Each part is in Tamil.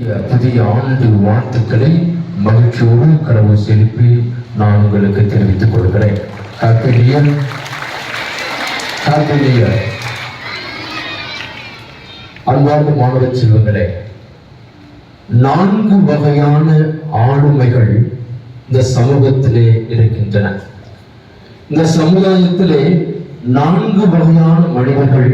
புதிய ஆண்டு வாழ்த்துக்களை மகிழ்ச்சியோடு கடவுள் செலுப்பி நான் உங்களுக்கு தெரிவித்துக் கொள்கிறேன். ஹாப்பி நியர் ஹாப்பி நியர் அன்பார்ந்த மாணவ செல்வங்களே நான்கு வகையான ஆளுமைகள் இந்த சமூகத்திலே இருக்கின்றன. இந்த சமுதாயத்திலே நான்கு வகையான மனிதர்கள்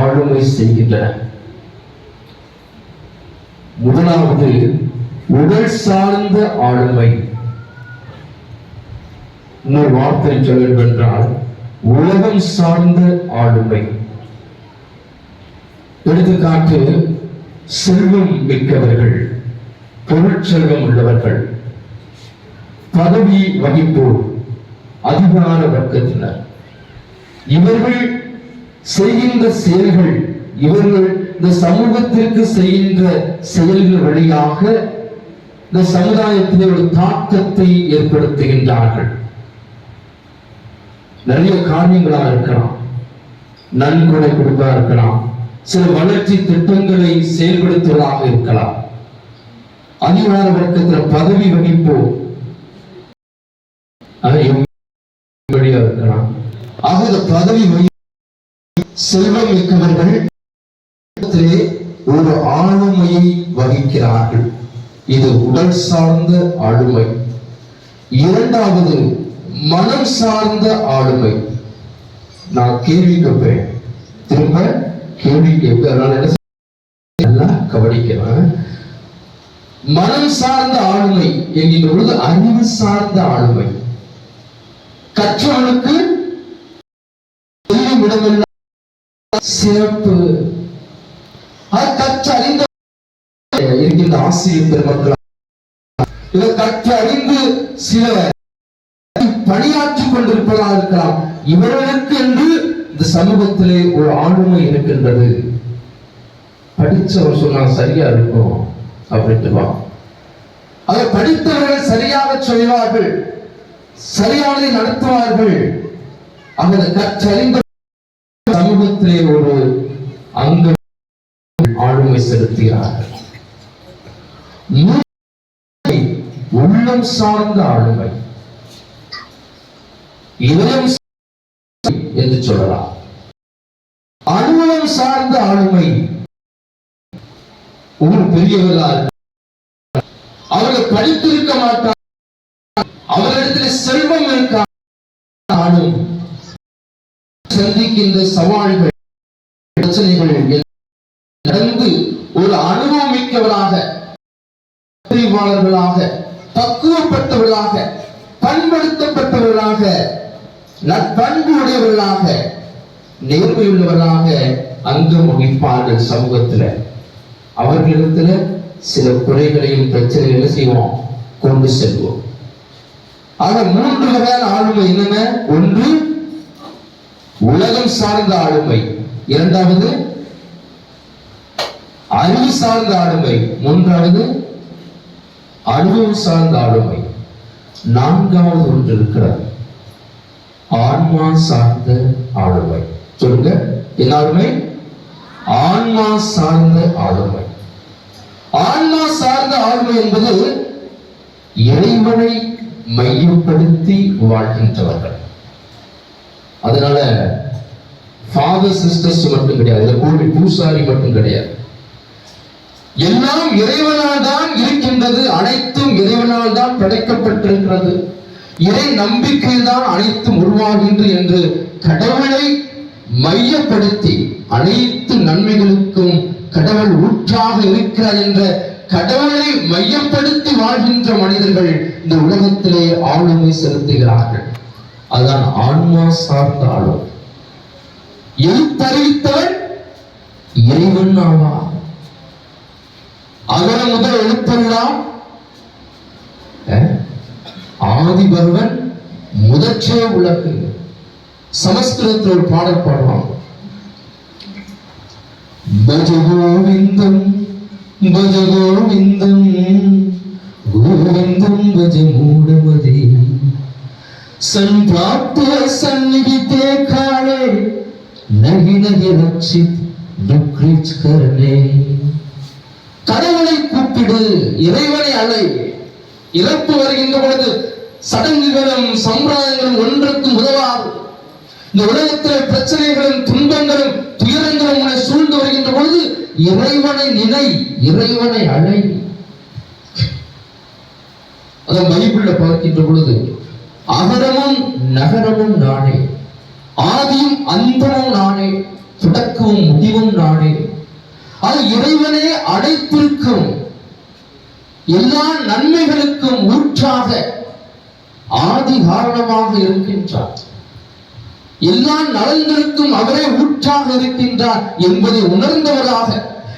ஆளுமை செய்கின்றன முதலாவது உடல் சார்ந்த ஆளுமை. இன்னொரு வார்த்தை சொல்ல வேண்டும் என்றால் உலகம் சார்ந்த ஆளுமை. எடுத்துக்காட்டு செல்வம் மிக்கவர்கள் பொருட்செல்வம் உள்ளவர்கள் பதவி வகிப்போர் அதிகார வர்க்கத்தினர். இவர்கள் செய்கின்ற செயல்கள் இவர்கள் இந்த சமூகத்திற்கு செய்கின்ற செயல்கள் வழியாக இந்த சமுதாயத்திலே ஒரு தாக்கத்தை ஏற்படுத்துகின்றார்கள். நிறைய காரியங்களா இருக்கலாம். நன்கொடை கொடுப்பா இருக்கலாம். சில வளர்ச்சி திட்டங்களை செயல்படுத்துவதாக இருக்கலாம். அதிகார வர்க்கத்தில் பதவி வகிப்போ ஆக வழியா இருக்கலாம். ஆக இந்த பதவி வகி செல்வம் மிக்கவர்கள் இடத்திலே ஒரு ஆளுமையை வகிக்கிறார்கள். இது உடல் சார்ந்த ஆளுமை. இரண்டாவது மனம் சார்ந்த ஆளுமை. நான் கேள்வி கேட்பேன். திரும்ப கேள்வி கேட்பேன் அதனால என்ன கவனிக்கிறேன். மனம் சார்ந்த ஆளுமை என்கின்ற பொழுது அறிவு சார்ந்த ஆளுமை. கற்றவனுக்கு சிறப்பு அறிந்த இருக்கின்ற ஆசிரியர் பெருமக்கள் இவர் சில பணியாற்றிக் கொண்டிருப்பதாக இருக்கலாம். இவர்களுக்கு என்று இந்த சமூகத்திலே ஒரு ஆளுமை இருக்கின்றது. படிச்சவர் சொன்னா சரியா இருக்கும் அப்படின்ட்டு வா. அதை படித்தவர்கள் சரியாக சொல்வார்கள். சரியானதை நடத்துவார்கள். அவர் கற்றறிந்த சமூகத்திலே ஒரு அங்கம் செலுத்துகிறார்கள். உள்ளம் சார்ந்த ஆளுமை. இதயம் என்று சொல்லலாம். அனுபவம் சார்ந்த ஆளுமை. ஒரு பெரியவர்களா அவர்கள் படித்திருக்க மாட்டார். அவரிடத்தில் செல்வம் இருக்காலும் சந்திக்கின்ற சவால்கள் பிரச்சனைகள் எல்லாம் நடந்து ஒரு அனுபவம் மிக்கவராக அறிவாளர்களாக தக்குவப்பட்டவர்களாக பண்படுத்தப்பட்டவர்களாக நற்பண்பு உடையவர்களாக நேர்மையுள்ளவர்களாக அங்கம் வகிப்பார்கள் சமூகத்துல. அவர்களிடத்துல சில குறைகளையும் பிரச்சனைகளையும் செய்வோம்? கொண்டு செல்வோம். ஆக மூன்று வகையான ஆளுமை என்னென்ன? ஒன்று உலகம் சார்ந்த ஆளுமை. இரண்டாவது அறிவு சார்ந்த ஆளுமை. மூன்றாவது அனுபவம் சார்ந்த ஆளுமை. நான்காவது ஒன்று இருக்கிறார் ஆன்மா சார்ந்த ஆளுமை. சொல்லுங்க. என்ன ஆளுமை ஆன்மா சார்ந்த ஆளுமை. ஆன்மா சார்ந்த ஆளுமை என்பது இறைவனை மையப்படுத்தி வாழ்கின்றவர்கள். அதனால ஃபாதர் சிஸ்டர்ஸ் மட்டும் கிடையாது. இதில் கோவில் பூசாரி மட்டும் கிடையாது. எல்லாம் இறைவனால் தான் இருக்கின்றது அனைத்தும் இறைவனால் தான் படைக்கப்பட்டிருக்கிறது. இறை நம்பிக்கையில் தான் அனைத்தும் உருவாகின்றது என்று கடவுளை மையப்படுத்தி அனைத்து நன்மைகளுக்கும் கடவுள் ஊற்றாக இருக்கிறார் என்ற கடவுளை மையப்படுத்தி வாழ்கின்ற மனிதர்கள் இந்த உலகத்திலே ஆளுமை செலுத்துகிறார்கள். அதான் ஆன்மா சார்ந்த ஆளும். எழுத்தறிவித்தவன் இறைவன் ஆவார் அகர முதல் எழுத்தெல்லாம் ஆதிபர்வன் முதற்றே உலகு சமஸ்கிருதத்தில் ஒரு பாடல் பாடலாம் பஜ கோவிந்தம் பஜ கோவிந்தம் கோவிந்தம் பஜ மூடமதி ಸಂಪ್ರಾಪ್ತಿಯ ಸನ್ನಿಹಿತೆ ಕಾಳೆ ನಗಿ ನಗಿ ರಕ್ಷಿತ್ ದುಃಖ ಕರ್ಣೆ கடவுளை கூப்பிடு இறைவனை அலை இறப்பு வருகின்ற பொழுது சடங்குகளும் சம்பிரதாயங்களும் ஒன்றுக்கும் உதவாது. இந்த உலகத்தில் பிரச்சனைகளும் துன்பங்களும் துயரங்களும் உன்னை சூழ்ந்து வருகின்ற பொழுது இறைவனை நினை இறைவனை அலை அதை பைபிள்ல பார்க்கின்ற பொழுது அகரமும் நகரமும் நானே. ஆதியும் அந்தமும் நானே. தொடக்கமும் முடிவும் நானே. அது இறைவனே அடைத்திருக்கும். எல்லா நன்மைகளுக்கும் ஊற்றாக ஆதி காரணமாக இருக்கின்றார். எல்லா நலன்களுக்கும் அவரே ஊற்றாக இருக்கின்றார் என்பதை உணர்ந்தவராக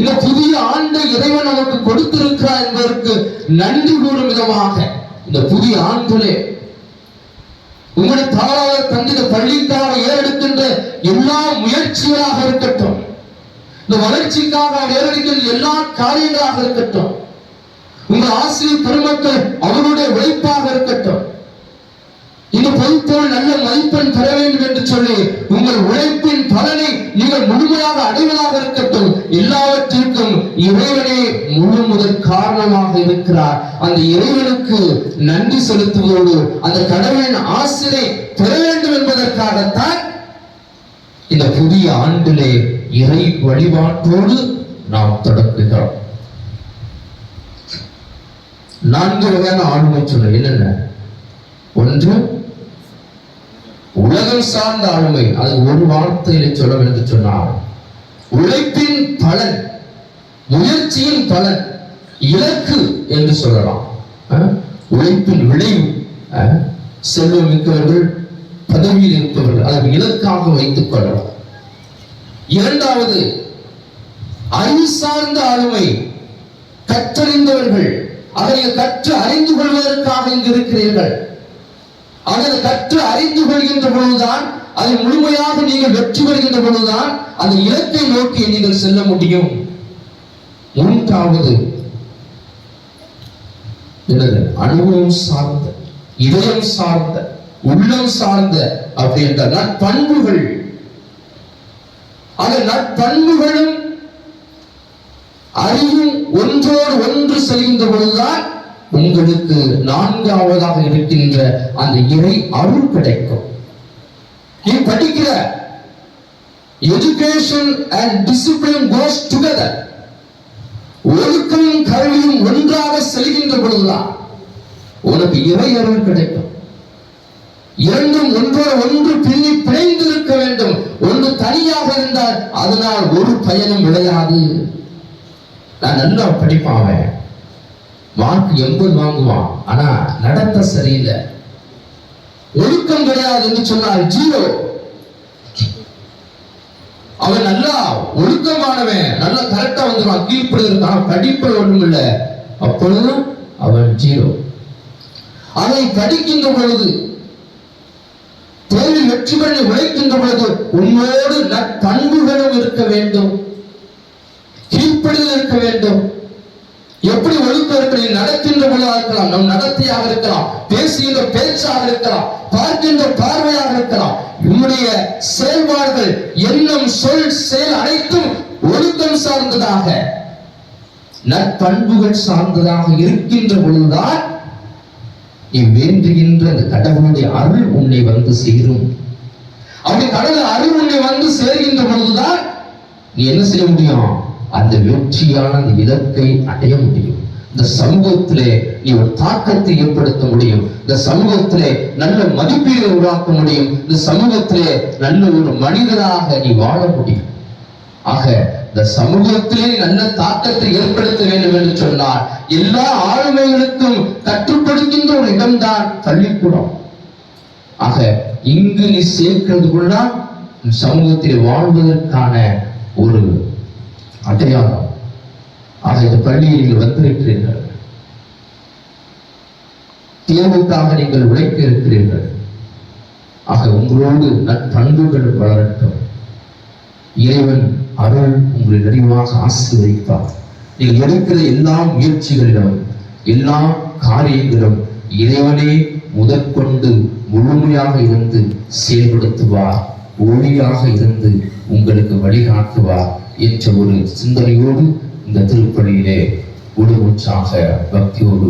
இந்த புதிய ஆண்டை இறைவன் நமக்கு கொடுத்திருக்கிறார் என்பதற்கு நன்றி கூறும் விதமாக இந்த புதிய ஆண்டிலே உங்களை தாராள தந்திர பள்ளிக்காக ஏறெடுக்கின்ற எல்லா முயற்சிகளாக இருக்கட்டும். இந்த வளர்ச்சிக்காக அவர் எல்லா காரியங்களாக இருக்கட்டும். உங்கள் ஆசிரியர் பெருமக்கள் அவருடைய உழைப்பாக இருக்கட்டும். இந்த பொதுத்தோடு நல்ல மதிப்பெண் பெற வேண்டும் என்று சொல்லி உங்கள் உழைப்பின் பலனை நீங்கள் முழுமையாக அடைவதாக இருக்கட்டும். எல்லாவற்றிற்கும் இறைவனே முழு முதல் காரணமாக இருக்கிறார். அந்த இறைவனுக்கு நன்றி செலுத்துவதோடு அந்த கடவுளின் ஆசிரியை பெற வேண்டும் என்பதற்காகத்தான் இந்த புதிய ஆண்டிலே இறை வழிபாட்டோடு நாம் தொடங்குகிறோம். நான்கு வகையான ஆளுமை சொல்ல என்னென்ன ஒன்று உலகம் சார்ந்த ஆளுமை. அது ஒரு வார்த்தையில சொல்ல வேண்டும் சொன்னால் உழைப்பின் பலன் முயற்சியின் பலன் இலக்கு என்று சொல்லலாம். அஹ், உழைப்பின் விளைவு அஹ், செல்வம் மிக்கவர்கள் பதவியில் இருப்பவர்கள் அதை இலக்காக வைத்துக் கொள்ளலாம். இரண்டாவது அறிவு சார்ந்த ஆளுமை. கற்றறிந்தவர்கள் அதை கற்று அறிந்து கொள்வதற்காக இங்கு இருக்கிறீர்கள். அதை கற்று அறிந்து கொள்கின்ற பொழுதுதான் அதை முழுமையாக நீங்கள் வெற்றி பெறுகின்ற பொழுதுதான் அந்த இலக்கை நோக்கி நீங்கள் செல்ல முடியும். மூன்றாவது என்னது? அனுபவம் சார்ந்த இதயம் சார்ந்த உள்ளம் சார்ந்த அப்படின்ற பண்புகள். அந்த நற்பண்புகளும் அறிவும் ஒன்றோடு ஒன்று செல்கின்ற பொழுதுதான் உங்களுக்கு நான்காவதாக இருக்கின்ற அந்த இறை அருள் கிடைக்கும். நீ படிக்கிற education and discipline goes together ஒழுக்கமும் கல்வியும் ஒன்றாக செல்கின்ற பொழுதுதான் உனக்கு இறை அருள் கிடைக்கும். இரண்டும் ஒன்றோடு ஒன்று பின் பிணைந்து இருக்க வேண்டும் ஒன்று தனியாக இருந்தால் அதனால் ஒரு பயனும் விளையாது. நான் நல்லா படிப்பான் அவன் மார்க் எண்பது வாங்குவான். ஆனா நடத்த சரியில்லை. ஒழுக்கம் கிடையாது என்று சொன்னார் ஜீரோ. அவன் நல்லா ஒழுக்கமானவன் நல்லா கரெக்டா வந்துடுவான் கீழ்ப்படி படிப்பு ஒன்றும் இல்லை. அப்பொழுதும் அவன் ஜீரோ. அதை படிக்கின்ற பொழுது தொழில் வெற்றி பெற உழைக்கின்ற பொழுது உன்னோடு நற்பண்புகளும் இருக்க வேண்டும். கீழ்ப்படிதல் இருக்க வேண்டும். எப்படி ஒழுக்கம் இருக்க நடக்கின்ற பொழுதாக இருக்கலாம். நம் நடத்தையாக இருக்கலாம். பேசுகின்ற பேச்சாக இருக்கலாம். பார்க்கின்ற பார்வையாக இருக்கலாம். உன்னுடைய செயல்பாடுகள் எண்ணம் சொல் செயல் அனைத்தும் ஒழுக்கம் சார்ந்ததாக நற்பண்புகள் சார்ந்ததாக இருக்கின்ற பொழுதுதான் நீ வேண்டுகின்ற அந்த கடவுளுடைய அருள் உன்னை வந்து சேரும். அப்படி கடவுள் அருள் உன்னை வந்து சேர்கின்ற பொழுதுதான் நீ என்ன செய்ய முடியும்? அந்த வெற்றியான அந்த இலக்கை அடைய முடியும். இந்த சமூகத்திலே நீ ஒரு தாக்கத்தை ஏற்படுத்த முடியும். இந்த சமூகத்திலே நல்ல மதிப்பீடு உருவாக்க முடியும். இந்த சமூகத்திலே நல்ல ஒரு மனிதராக நீ வாழ முடியும். ஆக இந்த சமூகத்திலே நல்ல தாக்கத்தை ஏற்படுத்த வேண்டும் என்று சொன்னால் எல்லா ஆளுமைகளுக்கும் கற்றுக்கொடுக்கின்ற ஒரு இடம்தான் பள்ளிக்கூடம். ஆக இங்கு நீ சேர்க்கிறதுக்குள்ள சமூகத்தில் வாழ்வதற்கான ஒரு அடையாளம். ஆக இந்த பள்ளியில் நீங்கள் வந்திருக்கிறீர்கள். தேர்வுக்காக நீங்கள் உழைக்க இருக்கிறீர்கள். ஆக உங்களோடு நற்பண்புகள் வளரட்டும். இறைவன் அருள் உங்களை நிறைவாக ஆசீர்வதிப்பார் நீங்கள் எடுக்கிற எல்லா முயற்சிகளிலும் எல்லா காரியங்களும் இறைவனே முதற்கொண்டு முழுமையாக இருந்து செயல்படுத்துவார் ஒளியாக இருந்து உங்களுக்கு வழிகாட்டுவார் என்ற ஒரு சிந்தனையோடு இந்த திருப்பலியிலே பக்தியோடு உற்சாக பக்தியோடு